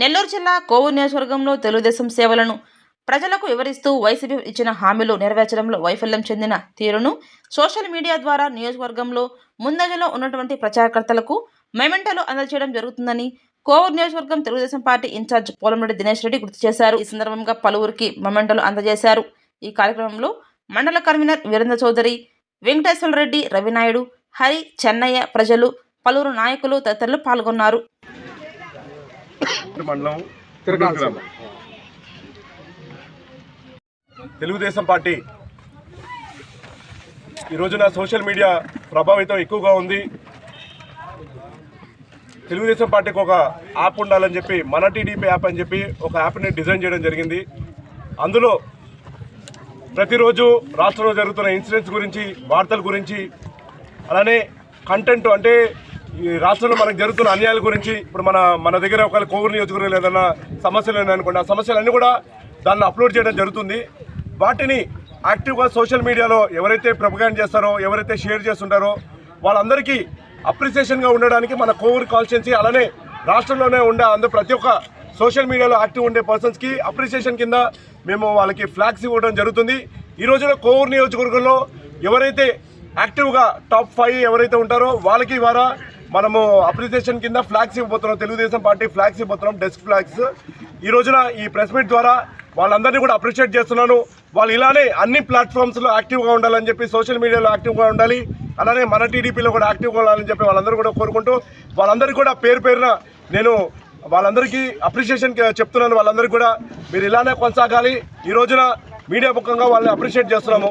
నెల్లూరు జిల్లా కోవూరు నియోజకవర్గంలో తెలుగుదేశం సేవలను ప్రజలకు వివరిస్తూ వైసీపీ ఇచ్చిన హామీలు నెరవేర్చడంలో వైఫల్యం చెందిన తీరును సోషల్ మీడియా ద్వారా నియోజకవర్గంలో ముందంజలో ఉన్నటువంటి ప్రచారకర్తలకు మెమెంటలు అందజేయడం జరుగుతుందని కోవూరు నియోజకవర్గం తెలుగుదేశం పార్టీ ఇన్ఛార్జ్ పోలంరెడ్డి దినేష్ రెడ్డి గుర్తు చేశారు. ఈ సందర్భంగా పలువురికి మెమెంటలు అందజేశారు. ఈ కార్యక్రమంలో మండల కన్వీనర్ వీరేంద్ర చౌదరి వెంకటేశ్వర రెడ్డి రవినాయుడు హరి చెన్నయ్య ప్రజలు పలువురు నాయకులు తదితరులు పాల్గొన్నారు. మండలం తిరుపతి గ్రామం. తెలుగుదేశం పార్టీ ఈ రోజున సోషల్ మీడియా ప్రభావితం ఎక్కువగా ఉంది. తెలుగుదేశం పార్టీకి ఒక యాప్ ఉండాలని చెప్పి మన టీడీపీ యాప్ అని చెప్పి ఒక యాప్ని డిజైన్ చేయడం జరిగింది. అందులో ప్రతిరోజు రాష్ట్రంలో జరుగుతున్న ఇన్సిడెంట్స్ గురించి వార్తల గురించి అలానే కంటెంట్ అంటే ఈ రాష్ట్రంలో మనకు జరుగుతున్న అన్యాయాల గురించి ఇప్పుడు మన మన దగ్గర ఒక కోవిడ్ నియోజకవర్గం ఏదైనా సమస్యలు అనుకోండి ఆ సమస్యలన్నీ కూడా దాన్ని అప్లోడ్ చేయడం జరుగుతుంది. వాటిని యాక్టివ్గా సోషల్ మీడియాలో ఎవరైతే ప్రొపగాండ్ చేస్తారో ఎవరైతే షేర్ చేస్తుంటారో వాళ్ళందరికీ అప్రిసియేషన్గా ఉండడానికి మన కోవిడ్ కాన్స్టిట్యున్సీ అలానే రాష్ట్రంలోనే ఉండే అందరూ ప్రతి ఒక్క సోషల్ మీడియాలో యాక్టివ్ ఉండే పర్సన్స్కి అప్రిసియేషన్ కింద మేము వాళ్ళకి ఫ్లాగ్స్ ఇవ్వడం జరుగుతుంది. ఈ రోజున కోవూరు నియోజకవర్గంలో ఎవరైతే యాక్టివ్గా టాప్ ఫైవ్ ఎవరైతే ఉంటారో వాళ్ళకి ద్వారా మనము అప్రిసియేషన్ కింద ఫ్లాగ్స్ ఇవ్వబోతున్నాం. తెలుగుదేశం పార్టీ ఫ్లాగ్స్ ఇవ్వబోతున్నాం డెస్క్ ఫ్లాగ్స్ ఈ రోజున ఈ ప్రెస్ మీట్ ద్వారా వాళ్ళందరినీ కూడా అప్రిషియేట్ చేస్తున్నాను. వాళ్ళు ఇలానే అన్ని ప్లాట్ఫామ్స్లో యాక్టివ్గా ఉండాలని చెప్పి సోషల్ మీడియాలో యాక్టివ్గా ఉండాలి. అలానే మన టీడీపీలో కూడా యాక్టివ్గా ఉండాలని చెప్పి వాళ్ళందరూ కూడా కోరుకుంటూ వాళ్ళందరికీ కూడా పేరు పేరున నేను వాళ్ళందరికీ అప్రిషియేషన్ చెప్తున్నాను. వాళ్ళందరికీ కూడా మీరు ఇలానే కొనసాగాలి. ఈ రోజున మీడియా ముఖంగా వాళ్ళని అప్రిషియేట్ చేస్తున్నాము.